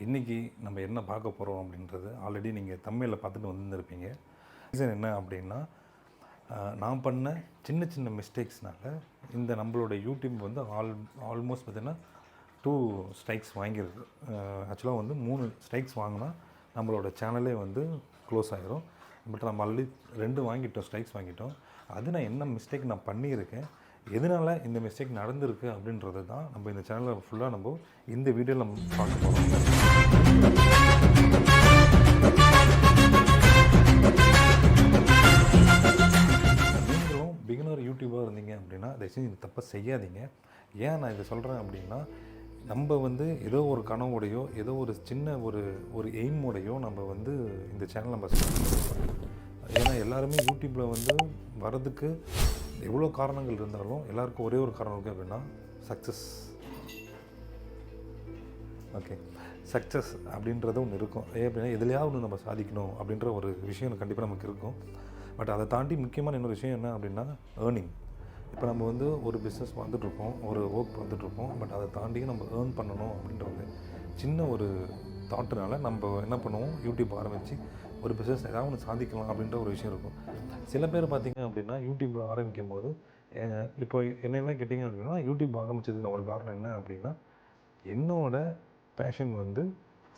இன்றைக்கி நம்ம என்ன பார்க்க போகிறோம் அப்படின்றது ஆல்ரெடி நீங்கள் தமிழில் பார்த்துட்டு வந்துருந்துருப்பீங்க. ரீசன் என்ன அப்படின்னா நான் பண்ண சின்ன சின்ன மிஸ்டேக்ஸ்னால இந்த நம்மளோட யூடியூப் வந்து ஆல் ஆல்மோஸ்ட் பார்த்திங்கன்னா டூ ஸ்ட்ரைக்ஸ் வாங்கியிருக்கு ஆக்சுவலாக வந்து மூணு ஸ்ட்ரைக்ஸ் வாங்கினா நம்மளோட சேனலே வந்து க்ளோஸ் ஆகிரும் பட் நம்ம ஆல்ரெடி ரெண்டு வாங்கிட்டோம் ஸ்ட்ரைக்ஸ் வாங்கிட்டோம். அது நான் என்ன மிஸ்டேக் நான் பண்ணியிருக்கேன் எதனால் இந்த மிஸ்டேக் நடந்திருக்கு அப்படின்றது தான் நம்ம இந்த சேனலில் ஃபுல்லாக நம்ம இந்த வீடியோவில் நம்ம பார்க்க போகிறோம் பிகினர் யூடியூபாக இருந்தீங்க அப்படின்னா தயவுசெய்து இந்த தப்பை செய்யாதீங்க. ஏன் நான் இதை சொல்கிறேன் அப்படின்னா நம்ம வந்து ஏதோ ஒரு கனவோடையோ ஏதோ ஒரு சின்ன ஒரு ஒரு எய்மோடையோ நம்ம வந்து இந்த சேனல் நம்ம ஏன்னா எல்லாருமே யூடியூப்பில் வந்து வரதுக்கு எவ்வளோ காரணங்கள் இருந்தாலும் எல்லாருக்கும் ஒரே ஒரு காரணம் இருக்குது அப்படின்னா சக்ஸஸ் ஓகே சக்ஸஸ் அப்படின்றது ஒன்று இருக்கும். ஏன் அப்படின்னா எதுலையாவது ஒன்று நம்ம சாதிக்கணும் அப்படின்ற ஒரு விஷயம் கண்டிப்பாக நமக்கு இருக்கும். பட் அதை தாண்டி முக்கியமான இன்னொரு விஷயம் என்ன அப்படின்னா ஏர்னிங் இப்போ நம்ம வந்து ஒரு பிஸ்னஸ் வந்துட்டுருப்போம் ஒரு ஒர்க் வந்துட்ருக்கோம் பட் அதை தாண்டி நம்ம ஏர்ன் பண்ணணும் அப்படின்ற ஒரு சின்ன ஒரு தாட்டுனால நம்ம என்ன பண்ணுவோம்? யூடியூப் ஆரம்பித்து ஒரு பிஸ்னஸ் ஏதாவது ஒன்று சாதிக்கலாம் அப்படின்ற ஒரு விஷயம் இருக்கும். சில பேர் பார்த்திங்க அப்படின்னா யூடியூப் ஆரம்பிக்கும் போது இப்போ என்னென்ன கேட்டிங்க அப்படின்னா யூடியூப் ஆரம்பித்ததுக்கு ஒரு காரணம் என்ன அப்படின்னா என்னோட பேஷன் வந்து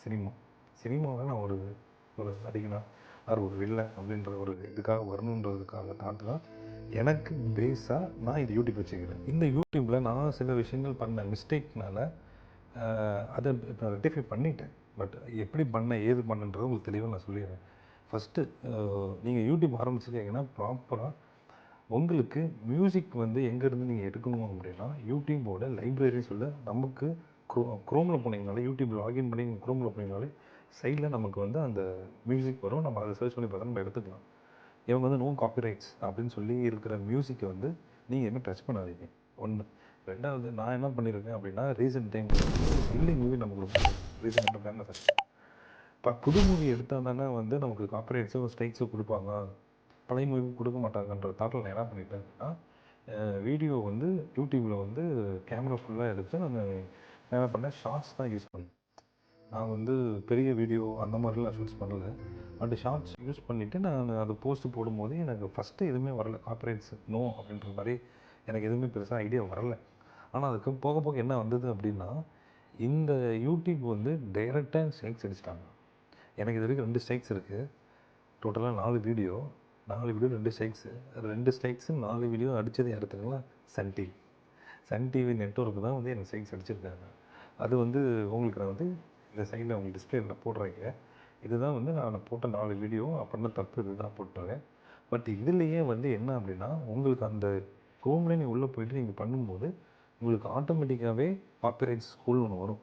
சினிமா. சினிமாவில் நான் ஒரு ஒரு நடிகனா ஆர் ஒரு வில்லன் அப்படின்ற ஒரு இதுக்காக வரணுன்றதுக்காக தாட்டு தான் எனக்கு பேஸாக நான் இது யூடியூப் வச்சுக்கிறேன். இந்த யூடியூப்பில் நான் சில விஷயங்கள் பண்ண மிஸ்டேக்னால அதை இப்போ ரெக்டிஃபை பண்ணிட்டேன். பட் எப்படி பண்ண ஏது பண்ணன்றது உங்களுக்கு தெளிவாக நான் சொல்லிடுறேன். ஃபஸ்ட்டு நீங்கள் யூடியூப் ஆரம்பிச்சிருக்கீங்கன்னா ப்ராப்பராக உங்களுக்கு மியூசிக் வந்து எங்கேருந்து நீங்கள் எடுக்கணும் அப்படின்னா யூடியூபோட லைப்ரரி சொல்ல நமக்கு க்ரோ க்ரோமில் போனீங்கனாலே யூடியூப் லாகின் பண்ணி நீங்கள் க்ரோமில் போனீங்கனாலே சைடில் நமக்கு வந்து அந்த மியூசிக் வரும். நம்ம அதை சர்ச் பண்ணி பார்த்தா நம்ம எடுத்துக்கலாம். இவங்க வந்து நோ காப்பிரைட்ஸ் அப்படின்னு சொல்லி இருக்கிற மியூசிக்கை வந்து நீங்கள் எதுவுமே டச் பண்ணாதீங்க. ஒன்று ரெண்டாவது நான் என்ன பண்ணியிருக்கேன் அப்படின்னா ரீசெண்ட் டைம் இல்லை மூவி நமக்கு ரீசெண்ட் டைம் ஆச்சு இப்போ புது மூவி எடுத்தால் தானே வந்து நமக்கு காப்பிரைட்ஸும் ஸ்ட்ரைக்ஸும் கொடுப்பாங்க. பழைய மூவி கொடுக்க மாட்டாங்கன்ற தாட்டில் நான் என்ன பண்ணிட்டேன்னா வீடியோ வந்து யூடியூப்பில் வந்து கேமரா ஃபுல்லாக எடுத்து நான் நான் என்ன பண்ணேன் ஷார்ட்ஸ் தான் யூஸ் பண்ணேன். நான் வந்து பெரிய வீடியோ அந்த மாதிரிலாம் ஷூட்ஸ் பண்ணல. பட் ஷார்ட்ஸ் யூஸ் பண்ணிவிட்டு நான் அது போஸ்ட் போடும்போது எனக்கு ஃபஸ்ட்டு எதுவுமே வரல. காப்பிரைட்ஸ் நோ அப்படின்ற மாதிரி எனக்கு எதுவுமே பெருசாக ஐடியா வரல. ஆனால் அதுக்கு போக போக என்ன வந்தது அப்படின்னா இந்த யூடியூப் வந்து டைரெக்டாக ஸ்ட்ரைக்ஸ் அடிச்சிட்டாங்க. எனக்கு இது வரைக்கும் ரெண்டு ஸ்ட்ரைக்ஸ் இருக்குது டோட்டலாக நாலு வீடியோ நாலு வீடியோ ரெண்டு ஸ்ட்ரைக்ஸு ரெண்டு ஸ்ட்ரைக்ஸு நாலு வீடியோ அடித்தது யாருக்குங்களா Sun TV Sun TV network தான் வந்து எனக்கு ஸ்ட்ரைக்ஸ் அடிச்சிருக்காங்க. அது வந்து உங்களுக்கு நான் வந்து இந்த சைடில் உங்களுக்கு டிஸ்பிளேயில் போடுறீங்க இதுதான் வந்து நான் போட்ட நாலு வீடியோ அப்படின்னா தப்பு இதுதான் போட்டுருவேன் பட் இதுலேயே வந்து என்ன அப்படின்னா உங்களுக்கு அந்த கோம்லேயே நீங்கள் உள்ளே போயிட்டு நீங்கள் பண்ணும்போது உங்களுக்கு ஆட்டோமேட்டிக்காகவே காப்பிரைட்ஸ் ஸ்கூல் ஒன்று வரும்.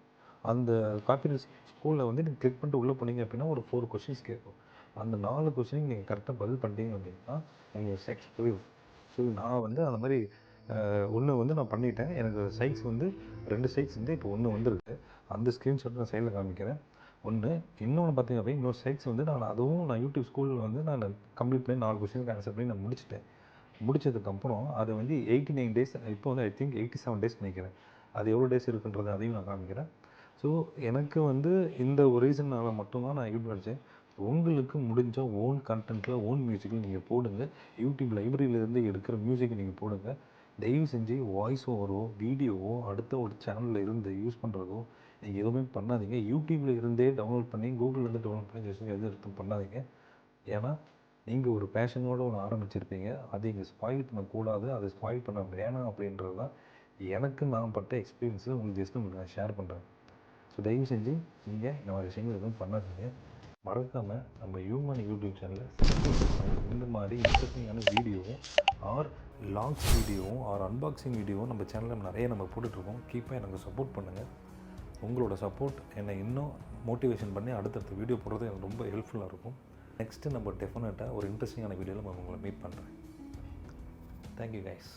அந்த காப்பிரைட்ஸ் ஸ்கூலில் வந்து நீங்கள் கிளிக் பண்ணிட்டு உள்ளே போனீங்க அப்படின்னா ஒரு ஃபோர் கொஷின்ஸ் கேட்கும். அந்த நாலு கொஷினுக்கு நீங்கள் கரெக்டாக பதில் பண்ணிட்டீங்க அப்படின்னா நீங்கள் சைக்ஸ் புரியும் ஸோ நான் வந்து அந்த மாதிரி ஒன்று வந்து நான் பண்ணிட்டேன். எனக்கு சைட்ஸ் வந்து ரெண்டு சைட்ஸ் வந்து இப்போ ஒன்று வந்துருக்கு. அந்த ஸ்க்ரீன்ஷாட் நான் சைடில் காமிக்கிறேன். ஒன்று இன்னொன்று பார்த்தீங்க அப்படின்னா இன்னொரு சைட்ஸ் வந்து நான் அதுவும் நான் யூடியூப் ஸ்கூலில் வந்து நான் கம்ப்ளீட் பண்ணி நாலு கொஸ்டினுக்கு ஆன்சர் பண்ணி நான் முடிச்சிட்டேன். முடிச்சதுக்கப்புறம் அது வந்து எயிட்டி நைன் டேஸ் இப்போ வந்து I think eighty seven days நினைக்கிறேன். அது எவ்வளோ டேஸ் இருக்குன்றது அதையும் நான் காமிக்கிறேன். ஸோ எனக்கு வந்து இந்த ஒரு ரீசனால் மட்டும்தான் நான் யூடியூப் அடித்தேன் உங்களுக்கு முடிஞ்சால் ஓன் கண்டென்ட்டில் ஓன் மியூசிக்கில் நீங்கள் போடுங்க. யூடியூப் லைப்ரரியிலேருந்து எடுக்கிற மியூசிக்கை நீங்கள் போடுங்க. தயவு செஞ்சு வாய்ஸ் ஓவரோ வீடியோவோ அடுத்த ஒரு சேனலில் இருந்து யூஸ் பண்ணுறதோ நீங்கள் எதுவுமே பண்ணாதீங்க. யூடியூப்பில் இருந்தே டவுன்லோட் பண்ணி கூகுள்லேருந்து டவுன்லோட் பண்ணி ஜஸ்ட் எதுவும் எடுத்து பண்ணாதீங்க. ஏன்னா நீங்கள் ஒரு பேஷனோடு ஒன்று ஆரம்பிச்சிருப்பீங்க. அதை இங்கே ஸ்பாயில் பண்ணக்கூடாது. அதை ஸ்பாயில் பண்ண வேணாம் அப்படின்றது தான் எனக்கு நான் பட்ட எக்ஸ்பீரியன்ஸு உங்களுக்கு ஜஸ்ட் உங்களுக்கு நான் ஷேர் பண்ணுறேன் ஸோ தயவு செஞ்சு நீங்கள் இந்த மாதிரி விஷயங்கள் எதுவும் பண்ணாதீங்க. மறக்காமல் நம்ம ஹியூமன் யூடியூப் சேனலில் இந்த மாதிரி இன்ட்ரெஸ்டிங்கான வீடியோவும் ஆர் லாங்ஸ் வீடியோவும் ஆர் அன்பாக்சிங் வீடியோவும் நம்ம சேனலில் நிறைய நம்ம போட்டுட்ருக்கோம். கீப்பாக எனக்கு சப்போர்ட் பண்ணுங்கள் உங்களோட சப்போர்ட் என்னை இன்னும் மோட்டிவேஷன் பண்ணி அடுத்தடுத்த வீடியோ போடுறது எனக்கு ரொம்ப ஹெல்ப்ஃபுல்லாக இருக்கும். நெக்ஸ்ட்டு நம்ம டெஃபினட்டாக ஒரு இன்ட்ரெஸ்டிங்கான வீடியோவில் நம்ம உங்களை மீட் பண்ணுறேன் தேங்க்யூ கைஸ்